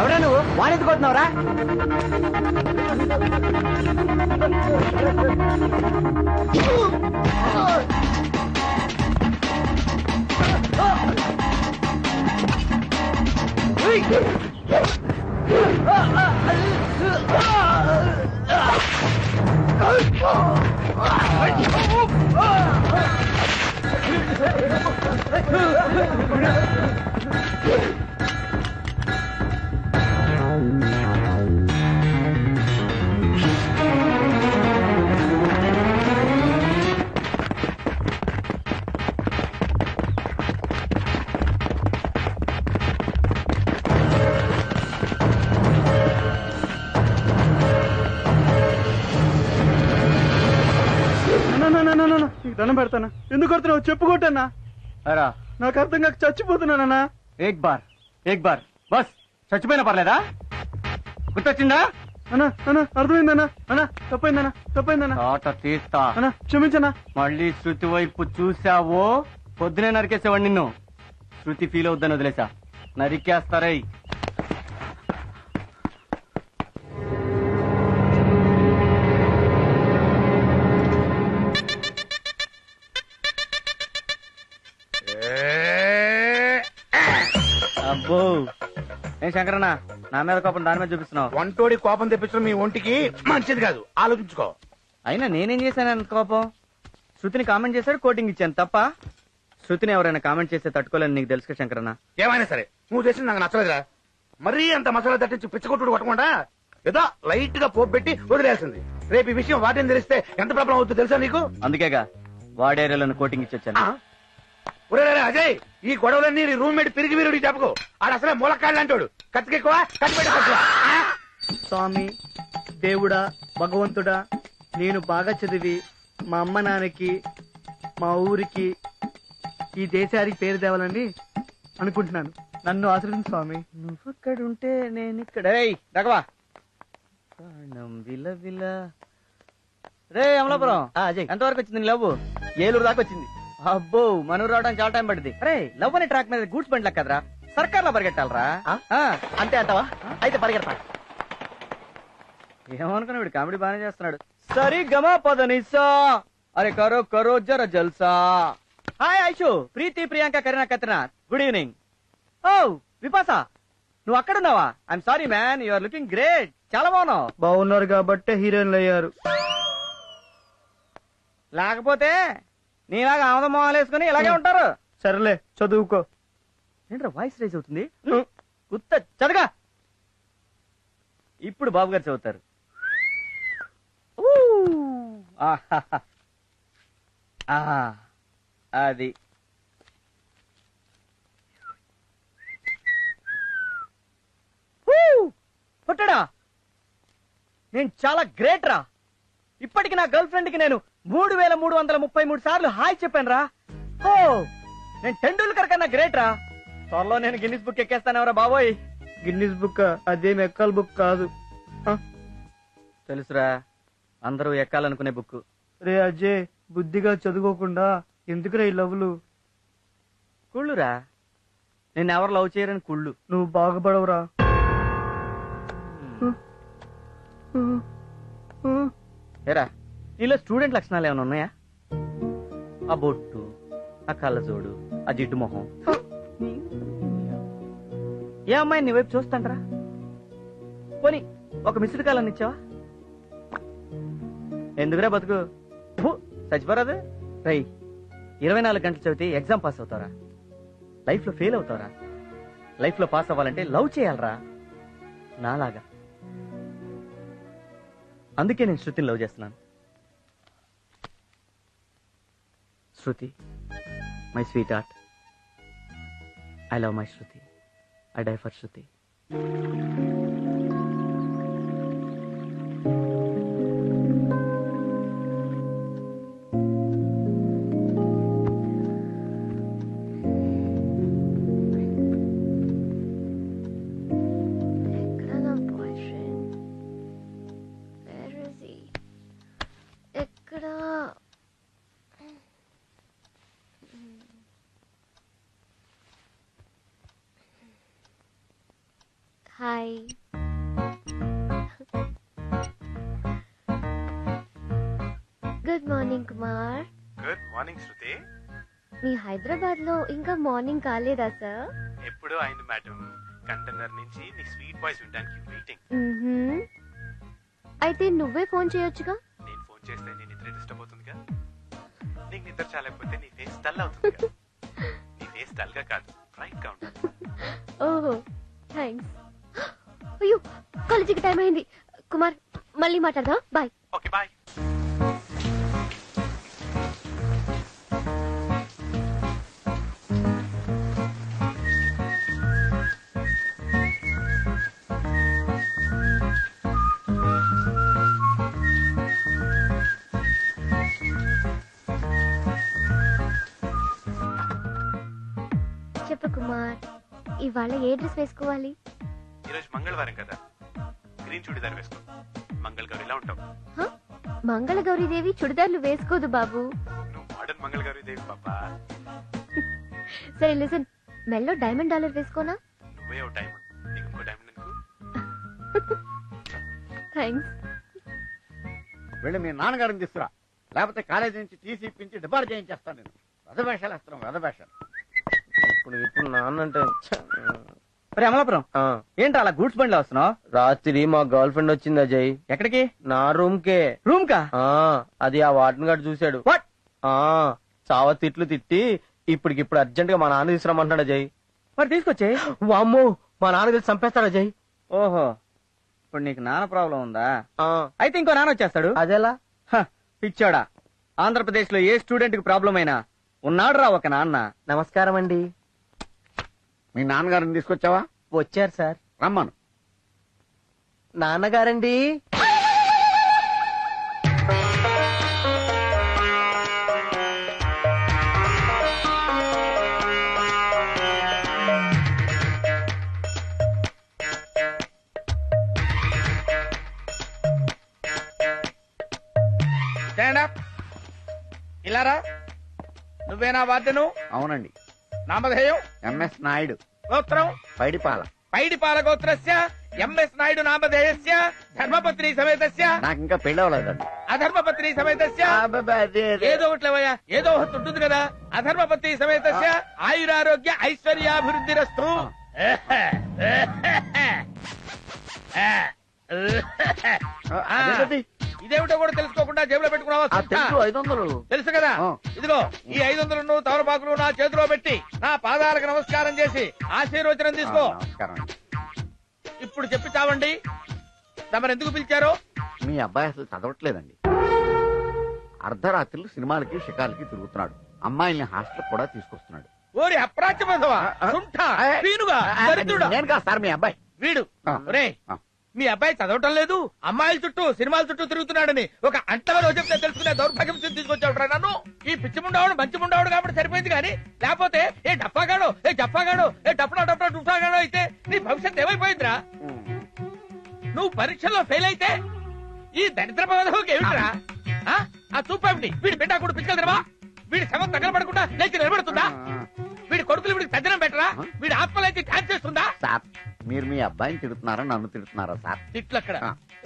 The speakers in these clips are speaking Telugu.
ఎవడా నువ్వు వాడెత్తుకుంటున్నావురా Oh! దండం పెడతానా ఎందుకు కొడుతున్నావు చెప్పుకోటన్నా అరా నాకు అర్థం కాక చచ్చిపోతున్నానన్నా ఏక్ బార్ ఏక్ బార్ బస్ చచ్చిపోయినా పర్లేదా గుర్తొచ్చిందా అన్నా అన్నా అర్థమైందన్నా అన్నా తప్పైందన్నా తప్పైందన్నా ఆట తీస్తా అన్నా క్షమించనా మళ్ళీ శృతి వైపు చూసావో పొద్దునే నరికేసేవాడిని నిన్ను శృతి ఫీల్ అవుద్దని వదిలేసా నరికేస్తారై ఏ శంకరన్న నా మీద కోపం దాని మీద చూపిస్తున్నావు వంటోడి కోపం తెప్పించడం మీ ఒంటికి మంచిది కాదు ఆలోచించుకో అయినా నేనేం చేశాను కోపం శృతిని కామెంట్ చేశాడు కోటింగ్ ఇచ్చాను తప్ప శృతిని ఎవరైనా కామెంట్ చేస్తే తట్టుకోలేని నీకు తెలుసు శంకరన్న ఏమైనా సరే నువ్వు చేసిన నాకు నచ్చలేదురా మరీ అంత మసాలా తట్టించి పిచ్చగొట్టుడు కొట్టకుండా ఏదో లైట్ గా పోపు పెట్టి వదిలేసింది రేపు ఈ విషయం వాటిని తెలిస్తే ఎంత ప్రాబ్లం అవుతుందో తెలుసా నీకు అందుకేగా వాడేరియాలను కోటింగ్ ఇచ్చొచ్చాను ఒరే అజయ్ ఈ గొడవలన్నీ రూమ్మేట్ పిరిగి వీరుడికి చెప్పకు ఆడు అసలే మూలకాయలు అంటాడు స్వామి దేవుడా భగవంతుడా నేను బాగా చదివి మా అమ్మ నాన్నకి మా ఊరికి ఈ దేశానికి పేరు తేవాలని అనుకుంటున్నాను నన్ను ఆశ్రయించు స్వామి నువ్వు అక్కడ ఉంటే నేను ఇక్కడ విల రే అమలాపురం ఎంతవరకు వచ్చింది లవ్ ఏలూరు దాకా వచ్చింది అబ్బో మనూరు రావడానికి చాలా టైం పడింది అరే లవ్ అనే ట్రాక్ మీద గూడ్స్ బండి లెక్కదరా సర్కార్లో పరిగెట్టాలరా అంతే అంటావా అయితే పరిగెడతా ఏమనుకున్నా వీడు కామెడీ బాగానే చేస్తున్నాడు సరి గమా పదనిసా అరే కరో కరో జర జల్సా hi Aishu Preeti Priyanka Kareena Katrina good evening oh Bipasha నువ్వు అక్కడ ఉన్నావా I'm sorry man you are looking great చాలా బాగున్నావు బాగున్నారు కాబట్టి హీరోయిన్లు అయ్యారు లేకపోతే నీలాగా ఆమదం మొహాలు వేసుకుని ఇలాగే ఉంటారు సరేలే చదువుకో ఏంట్రా వాయిస్ రైజ్ అవుతుంది గుత్త చదగా ఇప్పుడు బాబు గారు చదువుతారు అది పుట్టడా నేను చాలా గ్రేట్ రా ఇప్పటికి నా గర్ల్ ఫ్రెండ్ కి నేను మూడు వేల మూడు వందల ముప్పై మూడు సార్లు హాయ్ చెప్పాను రా ఓ నేను టెండూల్కర్ కన్నా గ్రేట్ రా త్వరలో నేను గిన్నిస్ బుక్ ఎక్కేస్తానెవరా బాబోయ్ గిన్నిస్ బుక్ అదేం ఎక్కాల బుక్ కాదు తెలుసురా అందరూ ఎక్కాలనుకునే బుక్ రే అజయ్ బుద్ధిగా చదువుకోకుండా ఎందుకురా ఈ లవ్లు కుళ్ళురా నేను ఎవరు లవ్ చేయరని కుళ్ళు నువ్వు బాగుపడవురా ఏరా నీలో స్టూడెంట్ లక్షణాలు ఏమైనా ఉన్నాయా ఆ బొట్టు ఆ కళ్ళజోడు ఆ జిడ్డు మొహం ఏ అమ్మాయి నీ వైపు చూస్తాంట్రా పోనీ ఒక మిస్డ్ కాల్ అని ఇచ్చావా ఎందుకురా బతుకు చచ్చిపోరాదు రై ఇరవై నాలుగు గంటలు చదివితే ఎగ్జామ్ పాస్ అవుతారా లైఫ్లో ఫెయిల్ అవుతారా లైఫ్లో పాస్ అవ్వాలంటే లవ్ చేయాలరా నాలాగా అందుకే నేను శృతిని లవ్ చేస్తున్నాను Shruti my sweetheart I love my Shruti. I die for Shruti. Boy good morning Kumar good morning Shruti మీ హైదరాబాద్ లో ఇంకా మార్నింగ్ కాలేదా సార్ ఎప్పుడు అయింది మేడం కంటైనర్ నుంచి నీ స్వీట్ బాయ్స్ వినడానికి వెయిటింగ్ అయితే నువ్వే ఫోన్ చేయొచ్చుగా నేను ఫోన్ చేస్తే నీ నిద్ర డిస్టర్బ్ నీకు నిద్ర చాలకపోతే నీ ఫేస్ డల్ అవుతుంది నీ ఫేస్ డల్ గా కాదు బ్రైట్ గా ఉంటుంది ఓహో థ్యాంక్స్ కాలేజీకి టైం అయింది కుమార్ మళ్ళీ మాట్లాడదాం బాయ్ బాయ్ చెప్పు కుమార్ ఇవాళ ఏ డ్రెస్ వేసుకోవాలి ఈరోజు మంగళవారం కదా గ్రీన్ చుడిదార్ వేసుకో మంగళ గౌరి ఇలా ఉంటావు మంగళగౌరి దేవి చుడిదార్లు వేసుకోదు బాబు మోడర్న్ మంగళ గౌరి దేవి పాపా సరే లిసన్ మెల్లో డైమండ్ డాలర్ వేసుకోనా నువ్వే డైమండ్ ఇంకో డైమండ్ థ్యాంక్స్ వెళ్ళి మీ నాన్నగారిని తీసుకురా లేకపోతే కాలేజీ నుంచి తీసి ఇప్పించి డిబార్ చేయించేస్తాను నేను రథభేషాలు వేస్తున్నాం రథభేషాలు ఇప్పుడు ఇప్పుడు నాన్న అంటే అమలాపురం ఏంటి అలా గూడ్స్ బండిలో వస్తున్నావు రాత్రి మా గర్ల్ ఫ్రెండ్ వచ్చింది అజయ్ ఎక్కడికి నా రూమ్ కే రూమ్ కా ఆ, అది ఆ వార్డెన్ గారు చూశాడు ఆ చావ తిట్లు తిట్టి ఇప్పటికిప్పుడు అర్జెంట్ గా మా నాన్న తీసుకురామంటాడు అజయ్ మరి తీసుకొచ్చే వామ్మో మా నాన్న తెలిసి చంపేస్తాడు అజయ్ ఓహో ఇప్పుడు నీకు నాన్న ప్రాబ్లం ఉందా అయితే ఇంకో నాన్న వచ్చేస్తాడు అదేలా పిచ్చాడా ఆంధ్రప్రదేశ్ లో ఏ స్టూడెంట్ కి ప్రాబ్లం అయినా ఉన్నాడు రా ఒక నాన్న నమస్కారం అండి మీ నాన్నగారిని తీసుకొచ్చావా వచ్చారు సార్ రమ్మను నాన్నగారండి స్టాండ్ అప్ ఇలారా నువ్వేనా బాధ్యను అవునండి నామధేయం ఎంఎస్ నాయుడు గోత్రం పైడిపాల పైడిపాల గోత్రస్య ఎంఎస్ నాయుడు నామధేయస్య ధర్మపత్ని సమేతస్య నాకు ఇంకా పెళ్లి అవ్వలేదండి సమేతస్య ఏదో ఒకట్లేవయ్యా ఏదో ఒకటి ఉంటుంది కదా సమేతస్య ఆయురారోగ్య ఐశ్వర్యాభివృద్ధి రస్తు ఇదేమిటో కూడా తెలుసుకోకుండా జేబులో పెట్టుకున్నావా తెలుసు తెలుసు కదా ఇదిగో ఈ ఐదు వందలు తవరపాకులు నా చేతిలో పెట్టి నా పాదాలకు నమస్కారం చేసి ఆశీర్వచనం తీసుకో ఇప్పుడు చెప్పి చావండి తమరు ఎందుకు పిలిచారు మీ అబ్బాయి అసలు చదవట్లేదండి అర్ధరాత్రులు సినిమాలకి షికాలకి తిరుగుతున్నాడు అమ్మాయిల్ని హాస్టల్ కూడా తీసుకొస్తున్నాడు ఓరి అప్రాచ్యమైన సార్ మీ అబ్బాయి వీడు రే మీ అబ్బాయి చదవటం లేదు అమ్మాయిల చుట్టూ సినిమాల చుట్టూ తిరుగుతున్నాడని ఒక అంటవ రోజు తెలుసుకునే దౌర్భాగ్యం తీసుకొచ్చాడు నన్ను ఈ పిచ్చి ముండవాడు మంచి ముండవాడు కాబట్టి సరిపోయింది కానీ లేకపోతే ఏ డప్పాగాడు ఏ జప్పాగాడు ఏ డప్పుడు డప్పడా డుఫాగాడు అయితే నీ భవిష్యత్ ఏమైపోయిందిరా నువ్వు పరీక్షల్లో ఫెయిల్ అయితే ఈ దరిద్ర పదవికి ఏమిట్రా ఆ చూపేమిటి వీడి బిడ్డ కూడా పిచ్చుకెళ్తారా వీడి శవం తగలబడకుండా లేచి నిలబడుతుందా వీడి కొడుకులు వీడికి తద్దనం పెట్టరా వీడి ఆత్మలైతే ధ్యానం సార్ మీరు మీ అబ్బాయిని తిడుతున్నారా నన్ను తిడుతున్నారా సార్ తిట్లు అక్కడ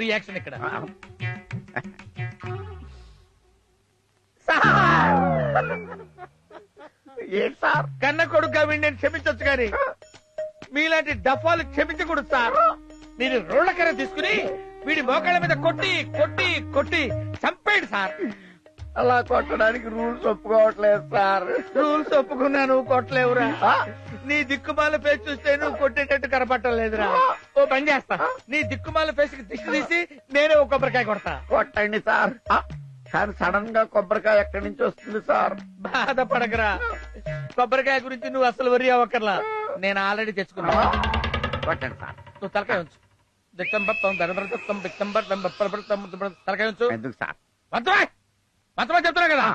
రియాక్షన్ ఇక్కడ ఏ సార్ కన్న కొడుకు విండి నేను క్షమించొచ్చు కానీ మీలాంటి డఫాలు క్షమించకూడదు సార్ మీరు రోడ్ల కర్ర తీసుకుని వీడి మోకాళ్ళ మీద కొట్టి కొట్టి కొట్టి చంపేయండి సార్ అలా కొట్టడానికి రూల్స్ ఒప్పుకోవట్లేదు సార్ రూల్స్ ఒప్పుకున్నా నువ్వు కొట్టలేవురా నీ దిక్కుమాల ఫేస్ చూస్తే నువ్వు కొట్టేటట్టు కనపట్టలేదురా ఓ పని చేస్తా నీ దిక్కుమాల ఫేస్ కి తీసి నేనే ఓ కొబ్బరికాయ కొడతా కొట్టండి సార్ కానీ సడన్ గా కొబ్బరికాయ ఎక్కడి నుంచి వస్తుంది సార్ బాధపడకరా కొబ్బరికాయ గురించి నువ్వు అసలు వరి అవ్వకర్లా నేను ఆల్రెడీ తెచ్చుకున్నా కొట్టండి సార్ నువ్వు తలకాయ ఉంచు దిక్కంబర్ తొమ్మిది తలకాయ ఉంచు ఎందుకు సార్ వద్దు మొత్తం చెప్తున్నా కదా